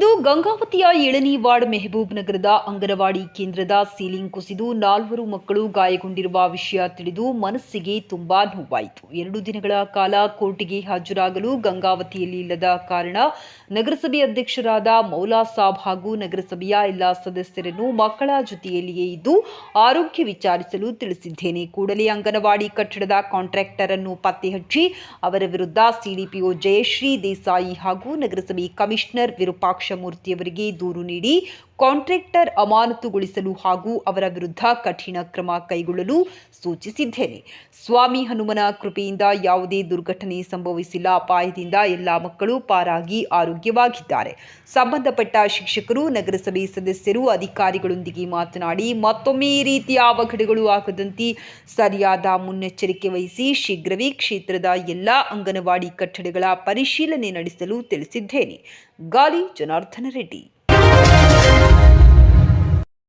ಗಂಗಾವತಿಯ ಏಳನೇ ವಾರ್ಡ್ ಮೆಹಬೂಬ್ ನಗರದ ಅಂಗನವಾಡಿ ಕೇಂದ್ರದ ಸೀಲಿಂಗ್ ಕುಸಿದು ನಾಲ್ವರು ಮಕ್ಕಳು ಗಾಯಗೊಂಡಿರುವ ವಿಷಯ ತಿಳಿದು ಮನಸ್ಸಿಗೆ ತುಂಬಾ ನೋವಾಯಿತು. ಎರಡು ದಿನಗಳ ಕಾಲ ಕೋರ್ಟ್ಗೆ ಹಾಜರಾಗಲು ಗಂಗಾವತಿಯಲ್ಲಿ ಇಲ್ಲದ ಕಾರಣ ನಗರಸಭೆ ಅಧ್ಯಕ್ಷರಾದ ಮೌಲಾ ಸಾಬ್ ಹಾಗೂ ನಗರಸಭೆಯ ಎಲ್ಲ ಸದಸ್ಯರನ್ನು ಮಕ್ಕಳ ಜೊತೆಯಲ್ಲಿಯೇ ಇದ್ದು ಆರೋಗ್ಯ ವಿಚಾರಿಸಲು ತಿಳಿಸಿದ್ದೇನೆ. ಕೂಡಲೇ ಅಂಗನವಾಡಿ ಕಟ್ಟಡದ ಕಾಂಟ್ರಾಕ್ಟರ್ ಅನ್ನು ಪತ್ತೆ ಹಚ್ಚಿ ಅವರ ವಿರುದ್ಧ ಸಿಡಿಪಿಒ ಜಯಶ್ರೀ ದೇಸಾಯಿ ಹಾಗೂ ನಗರಸಭೆ ಕಮಿಷನರ್ ವಿರೂಪಾಕ್ಷ ಮೂರ್ತಿಯವರಿಗೆ ದೂರು ನೀಡಿ ಕಾಂಟ್ರಾಕ್ಟರ್ ಅಮಾನತುಗೊಳಿಸಲು ಹಾಗೂ ಅವರ ವಿರುದ್ಧ ಕಠಿಣ ಕ್ರಮ ಕೈಗೊಳ್ಳಲು ಸೂಚಿಸಿದ್ದೇನೆ. ಸ್ವಾಮಿ ಹನುಮನ ಕೃಪೆಯಿಂದ ಯಾವುದೇ ದುರ್ಘಟನೆ ಸಂಭವಿಸಿಲ್ಲ. ಅಪಾಯದಿಂದ ಎಲ್ಲ ಮಕ್ಕಳು ಪಾರಾಗಿ ಆರೋಗ್ಯವಾಗಿದ್ದಾರೆ. ಸಂಬಂಧಪಟ್ಟ ಶಿಕ್ಷಕರು, ನಗರಸಭೆ ಸದಸ್ಯರು, ಅಧಿಕಾರಿಗಳೊಂದಿಗೆ ಮಾತನಾಡಿ ಮತ್ತೊಮ್ಮೆ ಈ ರೀತಿಯ ಅವಘಡಗಳು ಆಗದಂತೆ ಸರಿಯಾದ ಮುನ್ನೆಚ್ಚರಿಕೆ ವಹಿಸಿ ಶೀಘ್ರವೇ ಕ್ಷೇತ್ರದ ಎಲ್ಲ ಅಂಗನವಾಡಿ ಕಟ್ಟಡಗಳ ಪರಿಶೀಲನೆ ನಡೆಸಲು ತಿಳಿಸಿದ್ದೇನೆ. ಗಾಲಿ ಜನಾರ್ದನ ರೆಡ್ಡಿ